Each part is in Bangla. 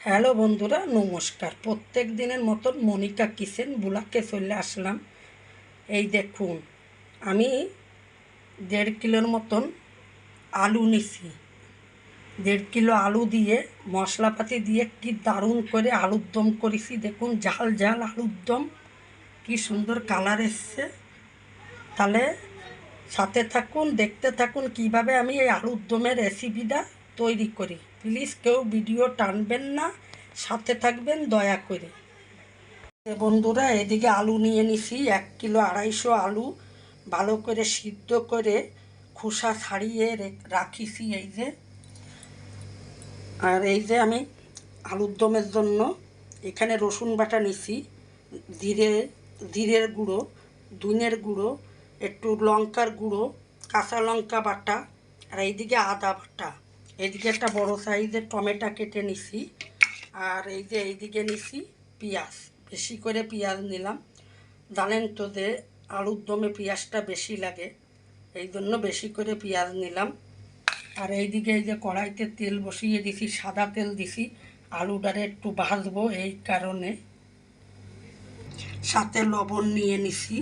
হ্যালো বন্ধুরা, নমস্কার। প্রত্যেক দিনের মতন মনিকা কিচেন বুলাকে চলে আসলাম। এই দেখুন, আমি দেড় কিলোর মতন আলু নিছি। দেড় কিলো আলু দিয়ে, মশলাপাতি দিয়ে কি দারুণ করে আলুর দম করেছি। দেখুন, ঝাল ঝাল আলুর দম, কি সুন্দর কালার এসছে। তাহলে সাথে থাকুন, দেখতে থাকুন কীভাবে আমি এই আলুর দমের রেসিপিটা তৈরি করি। প্লিজ কেউ ভিডিও টানবেন না, সাথে থাকবেন দয়া করে। বন্ধুরা, এদিকে আলু নিয়ে নিছি, এক কিলো আড়াইশো আলু। ভালো করে সিদ্ধ করে খোসা ছাড়িয়ে রাখিছি এই যে। আর এই যে আমি আলুর দমের জন্য এখানে রসুন বাটা নিছি, জিরে, জিরের গুঁড়ো ধুনের গুঁড়ো, একটু লঙ্কার গুঁড়ো, কাঁচা লঙ্কা বাটা, আর এইদিকে আদা বাটা। এইদিকে একটা বড় সাইজের টমেটো কেটে নিছি, আর এই যে এইদিকে নিছি পেঁয়াজ। বেশি করে পেঁয়াজ নিলাম। জানেন তো যে আলুর দমে পেঁয়াজটা বেশি লাগে, এই জন্য বেশি করে পেঁয়াজ নিলাম। আর এইদিকে এই যে কড়াইতে তেল বসিয়ে দিছি, সাদা তেল দিছি, আলুটারে একটু ভাজবো এই কারণে। সাথে লবণ নিয়ে নিছি।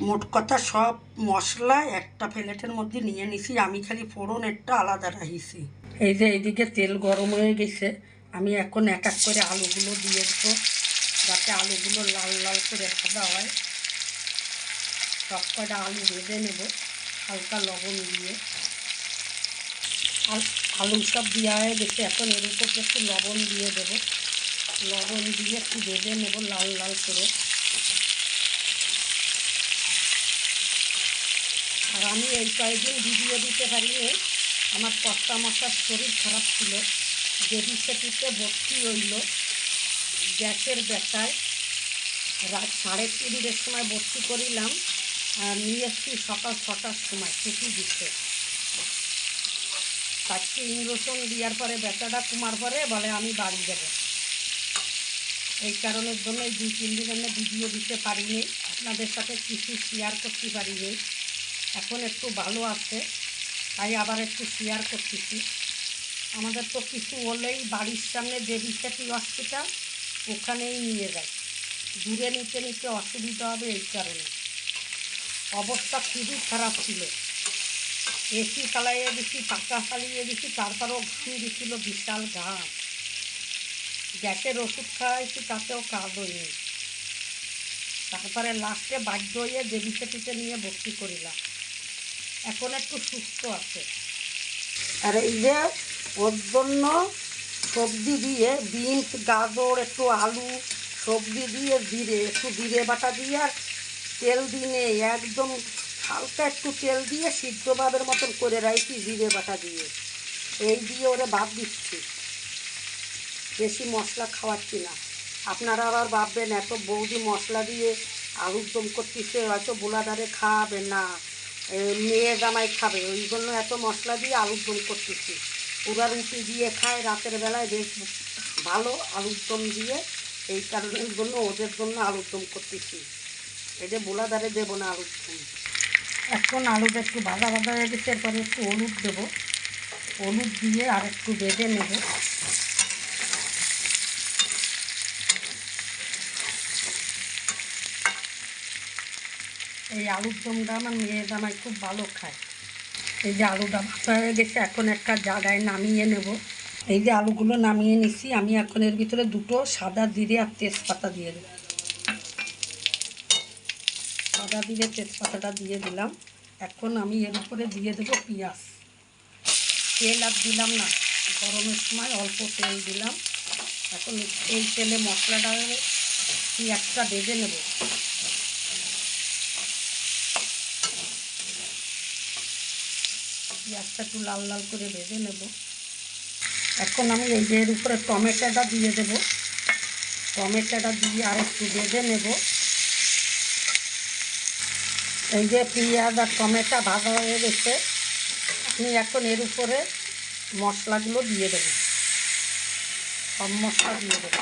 মোট কথা সব মশলা একটা প্লেটের মধ্যে নিয়ে নিছি, আমি খালি ফোড়ন একটা আলাদা রাখিছি। এই যে এইদিকে তেল গরম হয়ে গেছে, আমি এখন এক এক করে আলুগুলো দিয়ে দেবো, যাতে আলুগুলো লাল লাল করে ভাজা হয়। সব কটা আলু ভেজে নেব, হালকা লবণ দিয়ে। আল- সব দেওয়া হয়ে গেছে, এখন এর উপর একটু লবণ দিয়ে দেবো। লবণ দিয়ে একটু ভেজে নেব লাল লাল করে। আর আমি এই কয়েকদিন ভিডিও দিতে পারিনি। আমার কর্তা মশার শরীর খারাপ ছিল। দেবী সেটিতে ভর্তি হইল, গ্যাসের ব্যথায় রাত সাড়ে তিনটের সময় ভর্তি করিলাম নিয়ে এসছি সকাল ছটার সময়, ছুটি দিতে। তাকে ইঞ্জেকশন দেওয়ার পরে ব্যথাটা কমার পরে বলে, আমি বাড়ি যাব। এই কারণের জন্য এই দুই তিন দিন আমি ভিডিও দিতে পারিনি। আপনাদের সাথে কিছু শেয়ার করতে পারিনি। এখন একটু ভালো আছে, তাই আবার একটু শেয়ার করতেছি। আমাদের তো কিছু হলেই বাড়ির সামনে দেবী সেটি হসপিটাল ওখানেই নিয়ে যায়। দূরে নিতে নিতে অসুবিধা হবে এই কারণে। অবস্থা খুবই খারাপ ছিল। এসি চালাইয়ে দিছি, পাকা চালিয়ে দিছি, তারপরেও ঘাম দিছিল বিশাল ঘাম। গ্যাসের ওষুধ খাওয়াইছি, তাতেও কাজ হয়নি। তারপরে লাস্টে বাধ্য হয়ে দেবী সেটিতে নিয়ে ভর্তি করিলাম। এখন একটু সুস্থ আছে। আর এই যে ওর জন্য সবজি দিয়ে বিনস, গাজর, একটু আলু, সবজি দিয়ে জিরে, একটু জিরে বাটা দিয়ে আর তেল দিয়ে একদম হালকা একটু তেল দিয়ে সিদ্ধ ভাবের মতন করে রাখি জিরে বাটা দিয়ে। এই দিয়ে ওরে ভাব দিচ্ছি। বেশি মশলা খাওয়াচ্ছি না। আপনারা আবার ভাববেন, এত বৌদি মশলা দিয়ে আলুর দম করতেছে, হয়তো বোলাদারে খাবে না। মেয়ে জামাই খাবে। ওই জন্য এত মশলা দিয়ে আলুর দম করতেছি। ওরা রুটি দিয়ে খায়, রাতের বেলায় বেশ ভালো আলুর দম দিয়ে। এই কারণের জন্য ওদের জন্য আলুর দম করতেছি। এই যে বোলাদারে দেবো না আলুর দম। এখন আলুটা একটু ভাজা ভাজা হয়ে গেছে, এরপরে একটু হলুদ দেবো। হলুদ দিয়ে আর একটু বেঁধে নেব। এই আলুর দমটা আমার মেয়ে জামাই খুব ভালো খায়। এই যে আলুটা ভাজা হয়ে গেছে, এখন একটা জায়গায় নামিয়ে নেব। এই যে আলুগুলো নামিয়ে নিছি, আমি এখন এর ভিতরে দুটো সাদা জিরে আর তেজপাতা দিয়ে দেবো। সাদা জিরে, তেজপাতাটা দিয়ে দিলাম। এখন আমি এর উপরে দিয়ে দেবো পেঁয়াজ। তেল আর দিলাম না, গরমের সময় অল্প তেল দিলাম। এখন এই তেলে মশলাটা পেঁয়াজটা ভেজে নেব। পেঁয়াজটা একটু লাল লাল করে ভেজে নেব। এখন আমি এই যে এর উপরে টমেটোটা দিয়ে দেব। টমেটোটা দিয়ে আর একটু ভেজে নেব। এই যে পেঁয়াজ আর টমেটো ভাজা হয়ে গেছে, আমি এখন এর উপরে মশলাগুলো দিয়ে দেবো। সব মশলা দিয়ে দেবো।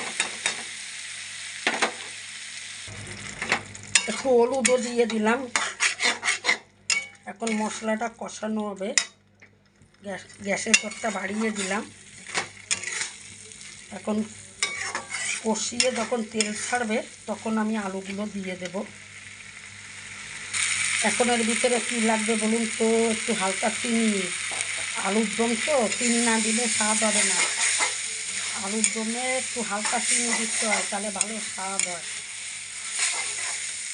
একটু হলুদও দিয়ে দিলাম। এখন মশলাটা কষানো হবে। গ্যাস, গ্যাসের পরটা বাড়িয়ে দিলাম। এখন কষিয়ে যখন তেল ছাড়বে, তখন আমি আলুগুলো দিয়ে দেব। এখন এর ভিতরে কী লাগবে বলুন তো? একটু হালকা চিনি। আলুর দম তো, চিনি না দিলে স্বাদ হবে না। আলুর দমে একটু হালকা চিনি দিতে হয়, তাহলে ভালো স্বাদ হয়।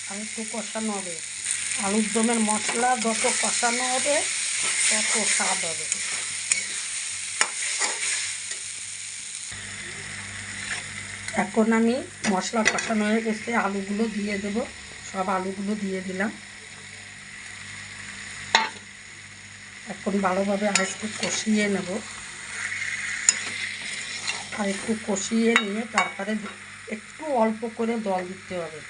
আর একটু কষানো হবে। আলুর দমের মশলা যত কষানো হবে এখন আমি মশলা কষানো হয়ে গেছে, আলুগুলো দিয়ে দেব। সব আলুগুলো দিয়ে দিলাম। এখন ভালোভাবে আর একটু কষিয়ে নেব। আর একটু কষিয়ে নিয়ে তারপরে একটু অল্প করে জল দিতে হবে।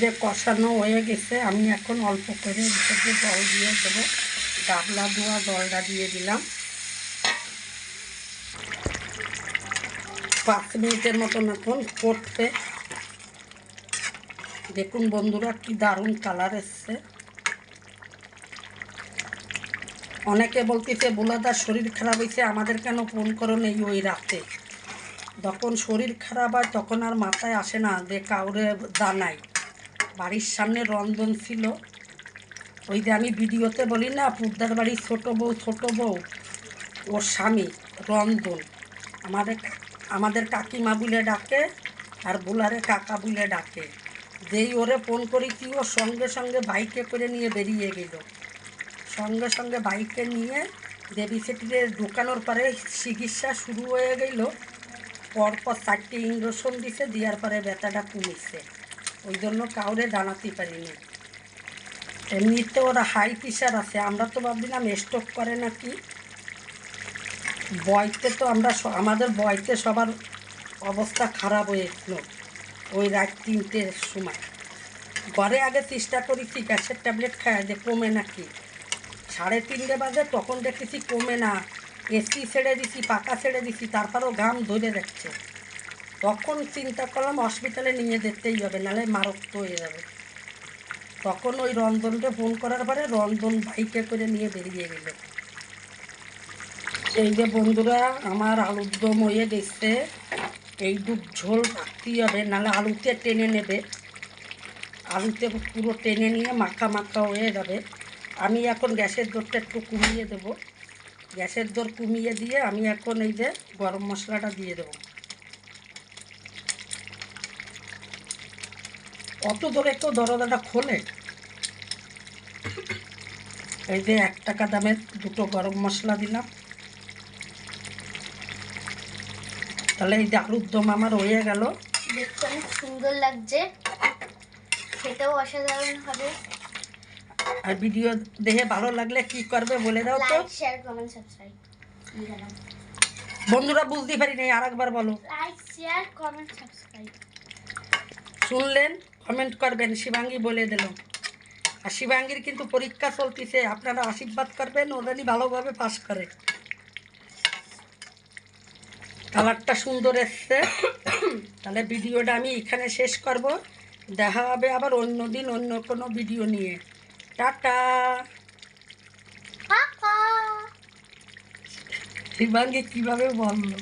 যে কষানো হয়ে গেছে, আমি এখন অল্প করে ভিতরে জল দিয়ে দেবো। ডাবলা ধোয়া জলটা দিয়ে দিলাম। পাঁচ মিনিটের মতন এখন ফুটবে দেখুন বন্ধুরা কি দারুণ কালার এসছে। অনেকে বলতেছে বোলাদার শরীর খারাপ হয়েছে, আমাদের কেন ফোন করো নেই ওই রাতে? যখন শরীর খারাপ হয়, তখন আর মাথায় আসে না যে কাউরে জানাই। বাড়ির সামনে রন্ধন ছিল। ওই যে আমি ভিডিওতে বলি না পুদ্দার বাড়ির ছোটো বউ ছোটো বউ, ওর স্বামী, রন্ধন। আমাদের আমাদের কাকিমা বলে ডাকে আর বুলারে কাকা বলে ডাকে। যেই ওরে ফোন করেছি ও সঙ্গে সঙ্গে বাইকে করে নিয়ে বেরিয়ে গেল। সঙ্গে সঙ্গে বাইকে নিয়ে দেবী সেটিতে ঢোকানোর পরে চিকিৎসা শুরু হয়ে গেল। পরপর চারটে ইঞ্জেকশন দিছে, দেওয়ার পরে ব্যথাটা কমেছে। ওই জন্য কাউরে জানাতে পারিনি এমনিতে ওরা হাই প্রেশার আছে, আমরা তো ভাবছিলাম স্ট্রোক করে নাকি। বয়তে তো আমরা আমাদের বয়তে সবার অবস্থা খারাপ হয়েছিল ওই রাত তিনটের সময়। ঘরে আগে চেষ্টা করেছি গ্যাসের ট্যাবলেট খায় যে কমে নাকি। সাড়ে তিনটে বাজে, তখন দেখেছি কমে না। এসি ছেড়ে দিছি, পাকা ছেড়ে দিছি, তারপরেও ঘাম ধরে যাচ্ছে। তখন চিন্তা করলাম হসপিটালে নিয়ে যেতেই হবে নাহলে মারক্ত হয়ে যাবে। তখন ওই রন্ধনকে ফোন করার পরে রন্ধন বাইকে করে নিয়ে বেরিয়ে গেল। এই যে বন্ধুরা, আমার আলুর দম হয়ে গেছে। এই দুধ ঝোল রাখতেই হবে নাহলে আলুতে টেনে নেবে। আলুতে পুরো টেনে নিয়ে মাখা মাখা হয়ে যাবে। আমি এখন গ্যাসের দরটা একটু কমিয়ে দেবো। গ্যাসের দর কমিয়ে দিয়ে আমি এখন এই যে গরম মশলাটা দিয়ে দেবো। অত ধরে একটু দরজাটা খোলে। এই যে এক টাকা দামের দুটো গরম মশলা দিলাম। তাহলে এই যে আলুর দম আমার হয়ে গেল। দেখতে অনেক সুন্দর লাগছে। খেতেও অসাধারণ হবে। আর ভিডিও দেখে ভালো লাগলে কি করবে বলে দাও তো। লাইক শেয়ার কমেন্ট সাবস্ক্রাইব বন্ধুরা বুঝতে পারি নাই আর একবার বলো। লাইক শেয়ার কমেন্ট সাবস্ক্রাইব শুনলেন? কমেন্ট করবেন শিবাঙ্গী বলে দিল। আর শিবাঙ্গীর কিন্তু পরীক্ষা চলতেছে আপনারা আশীর্বাদ করবেন ও জানি ভালোভাবে পাস করে। কালারটা সুন্দর এসছে। তাহলে ভিডিওটা আমি এখানে শেষ করব। দেখা হবে আবার অন্য দিন অন্য কোনো ভিডিও নিয়ে। টাটা। শিবাঙ্গী কীভাবে বলল?